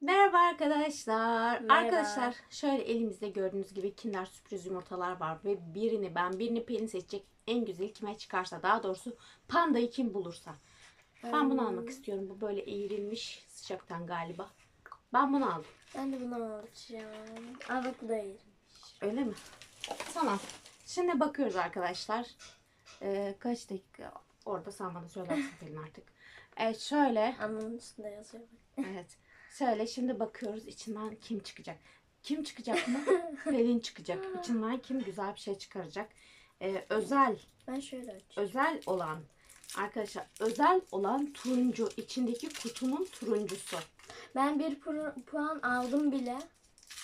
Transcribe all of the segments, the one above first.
Merhaba arkadaşlar. Merhaba. Arkadaşlar şöyle elimizde gördüğünüz gibi Kinder sürpriz yumurtalar var ve birini ben birini Pelin seçecek. En güzeli kime çıkarsa daha doğrusu pandayı kim bulursa. Ben bunu almak istiyorum. Bu böyle eğrilmiş sıcaktan galiba. Ben bunu aldım. Ben de bunu alacağım. Aa bak bu da iyi. Öyle mi? Tamam. Şimdi bakıyoruz arkadaşlar. Ee, kaç dakika? Orada sen bana söylersin Pelin artık. Evet şöyle. Anlamın üstünde yazıyor. Evet. Şöyle şimdi bakıyoruz içinden kim çıkacak. Kim çıkacak mı? Pelin çıkacak. İçinden kim güzel bir şey çıkaracak. Ee, özel, Ben şöyle açayım. özel olan arkadaşlar özel olan turuncu içindeki kutunun turuncusu. Ben bir pu- puan aldım bile.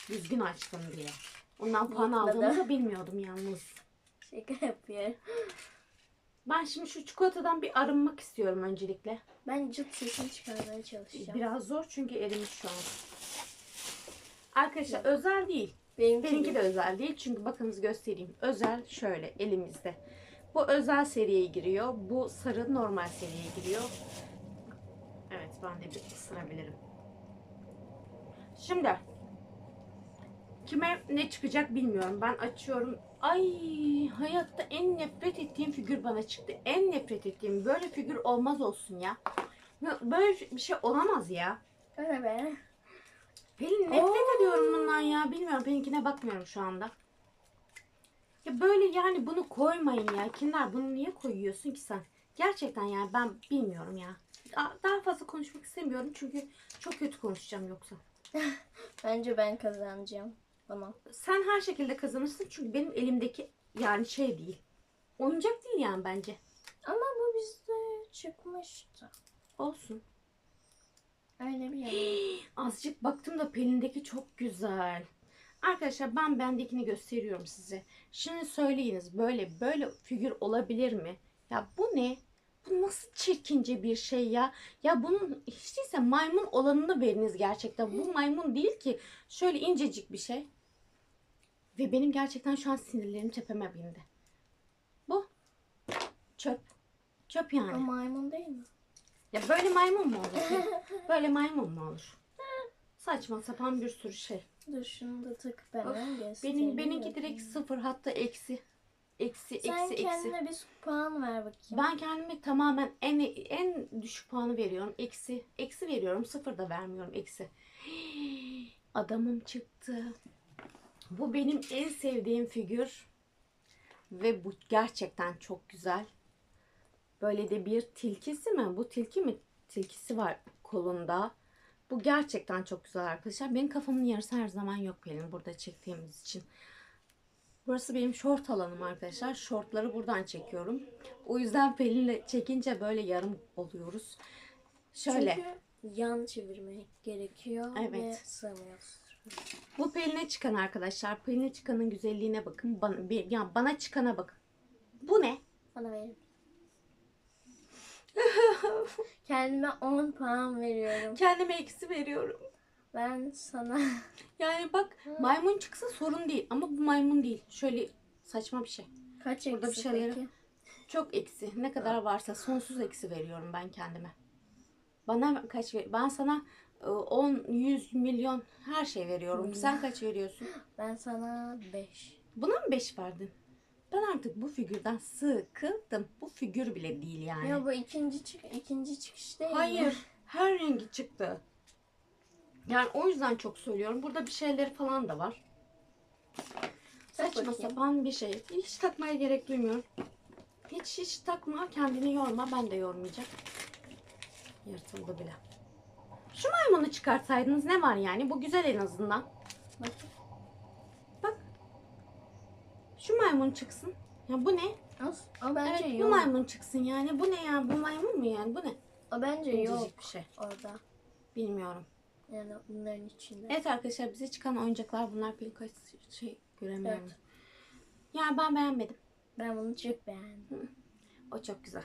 Düzgün açtım diye. Ondan puan Yıkladı. aldığımı da bilmiyordum yalnız. Şaka yapıyor. Ben şimdi şu çikolatadan bir arınmak istiyorum öncelikle. Ben cıt sesini çıkarmaya çalışacağım. Biraz zor çünkü erimiş şu an. Arkadaşlar özel değil. Benimki, Benimki de özel değil çünkü bakınız göstereyim. Özel şöyle elimizde. Bu özel seriye giriyor. Bu sarı normal seriye giriyor. Evet ben de bir ısırabilirim. Şimdi kime ne çıkacak bilmiyorum. Ben açıyorum. Ay hayatta en nefret ettiğim figür bana çıktı. En nefret ettiğim böyle figür olmaz olsun ya. Böyle bir şey olamaz ya. Öyle be. Pelin nefret Oo. ediyorum bundan ya. Bilmiyorum Pelin'kine bakmıyorum şu anda. Ya böyle yani bunu koymayın ya. Kinder bunu niye koyuyorsun ki sen? Gerçekten yani ben bilmiyorum ya. Daha fazla konuşmak istemiyorum çünkü çok kötü konuşacağım yoksa. Bence ben kazanacağım. Bana. Sen her şekilde kazanırsın çünkü benim elimdeki yani şey değil. Oyuncak değil yani bence. Ama bu bizde çıkmıştı. Olsun. Öyle bir yanı. Azıcık baktım da Pelin'deki çok güzel. Arkadaşlar ben bendekini gösteriyorum size. Şimdi söyleyiniz böyle böyle figür olabilir mi? Ya bu ne? Bu nasıl çirkince bir şey ya? Ya bunun hiç değilse maymun olanını veriniz gerçekten. Bu maymun değil ki. Şöyle incecik bir şey. Ve benim gerçekten şu an sinirlerim tepeme bindi. Bu. Çöp. Çöp yani. O maymun değil mi? Ya böyle maymun mu olur? ya? böyle maymun mu olur? Saçma sapan bir sürü şey. Dur şunu da takıp ben Of, göstereyim. Benim benimki direkt sıfır hatta eksi. Eksi Sen eksi eksi. kendine bir puan ver bakayım. Ben kendime tamamen en en düşük puanı veriyorum. Eksi. Eksi veriyorum. Sıfır da vermiyorum. Eksi. Adamım çıktı. Bu benim en sevdiğim figür. Ve bu gerçekten çok güzel. Böyle de bir tilkisi mi? Bu tilki mi? Tilkisi var kolunda. Bu gerçekten çok güzel arkadaşlar. Benim kafamın yarısı her zaman yok Pelin burada çektiğimiz için. Burası benim short alanım arkadaşlar. Shortları buradan çekiyorum. O yüzden Pelin'le çekince böyle yarım oluyoruz. Şöyle. Çünkü yan çevirmek gerekiyor ve Evet. sığmıyoruz. Bu Pelin'e çıkan arkadaşlar. Pelin'e çıkanın güzelliğine bakın. Bana, bir- yani bana çıkana bakın. Bu ne? Bana verin. Kendime 10 puan veriyorum. Kendime eksi veriyorum. Ben sana Yani bak maymun çıksa sorun değil. Ama bu maymun değil. Şöyle saçma bir şey. kaç Burada bir eksi şeyleri- peki? Çok eksi. Ne kadar varsa sonsuz eksi veriyorum ben kendime. Bana kaç ver? Ben sana 10, 100 milyon her şey veriyorum. Sen kaç veriyorsun? Ben sana 5. Buna mı 5 verdin? Ben artık bu figürden sıkıldım. Bu figür bile değil yani. Ya bu ikinci çık ikinci çıkış değil mi? Hayır. Her rengi çıktı. Yani o yüzden çok söylüyorum. Burada bir şeyleri falan da var. Saçma sapan bir şey. Hiç takmaya gerek duymuyorum. Hiç hiç takma. Kendini yorma. Ben de yormayacağım. Yırtıldı bile. Şu maymunu çıkartsaydınız ne var yani? Bu güzel en azından. Bak. Bak. Şu maymun çıksın. Ya bu ne? O, o bence evet bu yok. maymun çıksın yani. Bu ne ya? Bu maymun mu yani? Bu ne? O bence yok bir şey. orada. Bilmiyorum. Yani bunların içinde. Evet arkadaşlar bize çıkan oyuncaklar bunlar. Pek şey göremiyorum. Evet. Yani ben beğenmedim. Ben bunu çok beğendim. O çok güzel.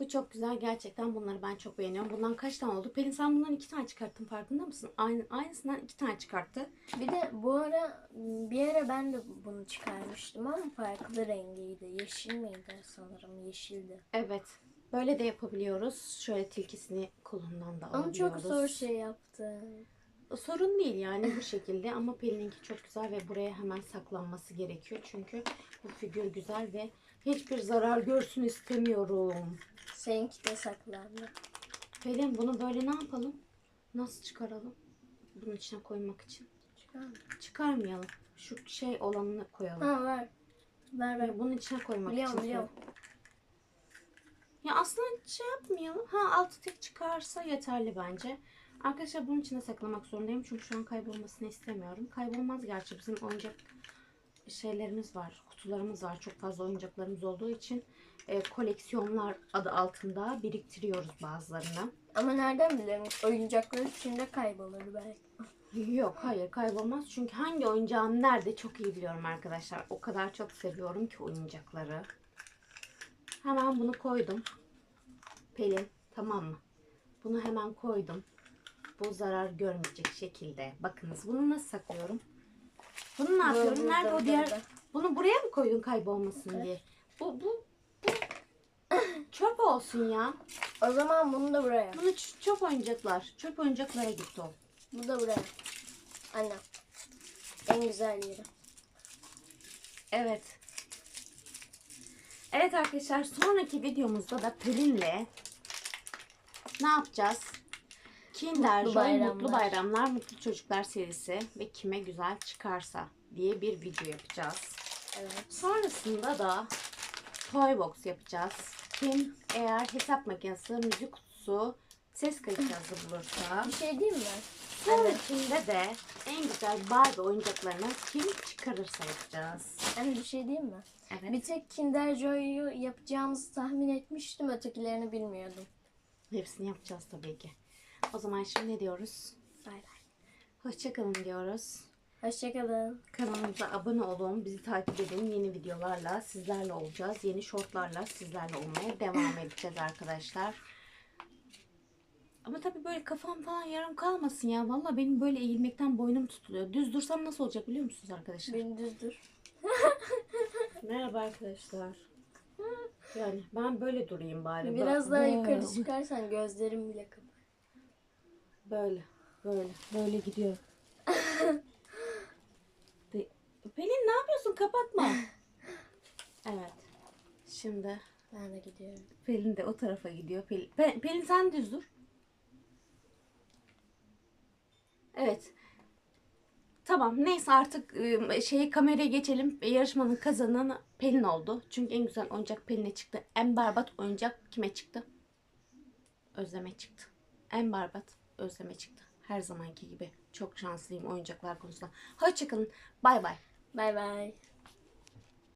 Bu çok güzel. Gerçekten bunları ben çok beğeniyorum. Bundan kaç tane oldu? Pelin sen bundan iki tane çıkarttın farkında mısın? Aynı, aynısından iki tane çıkarttı. Bir de bu ara bir ara ben de bunu çıkarmıştım ama farklı rengiydi. Yeşil miydi sanırım? Yeşildi. Evet. Böyle de yapabiliyoruz. Şöyle tilkisini kolundan da Ama alabiliyoruz. çok zor şey yaptı. sorun değil yani bu şekilde ama Pelin'inki çok güzel ve buraya hemen saklanması gerekiyor. Çünkü bu figür güzel ve hiçbir zarar görsün istemiyorum. Seninki de saklandı. Pelin bunu böyle ne yapalım? Nasıl çıkaralım? Bunun içine koymak için. Çıkar mı? Çıkarmayalım. Şu şey olanını koyalım. Ha ver. Ver ver. Ve bunun içine koymak Biliyorum için. biliyorum. Ya aslında şey yapmayalım. Ha altı tek çıkarsa yeterli bence. Arkadaşlar bunun içine saklamak zorundayım. Çünkü şu an kaybolmasını istemiyorum. Kaybolmaz gerçi bizim oyuncak şeylerimiz var. Kutularımız var. Çok fazla oyuncaklarımız olduğu için e, koleksiyonlar adı altında biriktiriyoruz bazılarını. Ama nereden bilelim? Oyuncaklar içinde kaybolur belki. Yok hayır kaybolmaz. Çünkü hangi oyuncağım nerede çok iyi biliyorum arkadaşlar. O kadar çok seviyorum ki oyuncakları. Hemen bunu koydum. Pelin tamam mı? Bunu hemen koydum. Bu zarar görmeyecek şekilde. Bakınız bunu nasıl saklıyorum? Bunu ne yapıyorum? Nerede o diğer... Bunu buraya mı koydun kaybolmasın diye? Bu, bu, bu çöp olsun ya. O zaman bunu da buraya. Bunu ç- çöp oyuncaklar. Çöp oyuncaklara gitti o. Bu da buraya. Anne. En güzel yeri. Evet. Evet arkadaşlar sonraki videomuzda da Pelin'le ne yapacağız? Kinder Mutlu Joy bayramlar. Mutlu Bayramlar Mutlu Çocuklar serisi ve kime güzel çıkarsa diye bir video yapacağız. Evet. Sonrasında da Toy Box yapacağız. Kim eğer hesap makinesi, müzik kutusu, ses kayıt cihazı bulursa Bir şey diyeyim mi? sonrakinde de en güzel Barbie oyuncaklarını kim çıkarırsa yapacağız. Anne bir şey diyeyim mi? Evet. Bir tek Kinder Joy'u yapacağımızı tahmin etmiştim. Ötekilerini bilmiyordum. Hepsini yapacağız tabii ki. O zaman şimdi ne diyoruz? Bay bay. Hoşçakalın diyoruz. Hoşçakalın. Kanalımıza abone olun. Bizi takip edin. Yeni videolarla sizlerle olacağız. Yeni shortlarla sizlerle olmaya devam edeceğiz arkadaşlar. Ama tabii böyle kafam falan yarım kalmasın ya. Valla benim böyle eğilmekten boynum tutuluyor. Düz dursam nasıl olacak biliyor musunuz arkadaşlar? Bir düzdür. Merhaba arkadaşlar. Yani ben böyle durayım bari. Biraz daha yukarı çıkarsan gözlerim bile kapar. Böyle. Böyle. Böyle gidiyor. De- Pelin ne yapıyorsun? Kapatma. evet. Şimdi Ben de gidiyorum. Pelin de o tarafa gidiyor. Pelin, Pe- Pelin sen düz dur. Evet. Tamam neyse artık ıı, şeyi kameraya geçelim. Yarışmanın kazananı Pelin oldu. Çünkü en güzel oyuncak Pelin'e çıktı. En berbat oyuncak kime çıktı? Özleme çıktı. En berbat Özleme çıktı. Her zamanki gibi. Çok şanslıyım oyuncaklar konusunda. Hoşçakalın. Bay bay. Bay bay.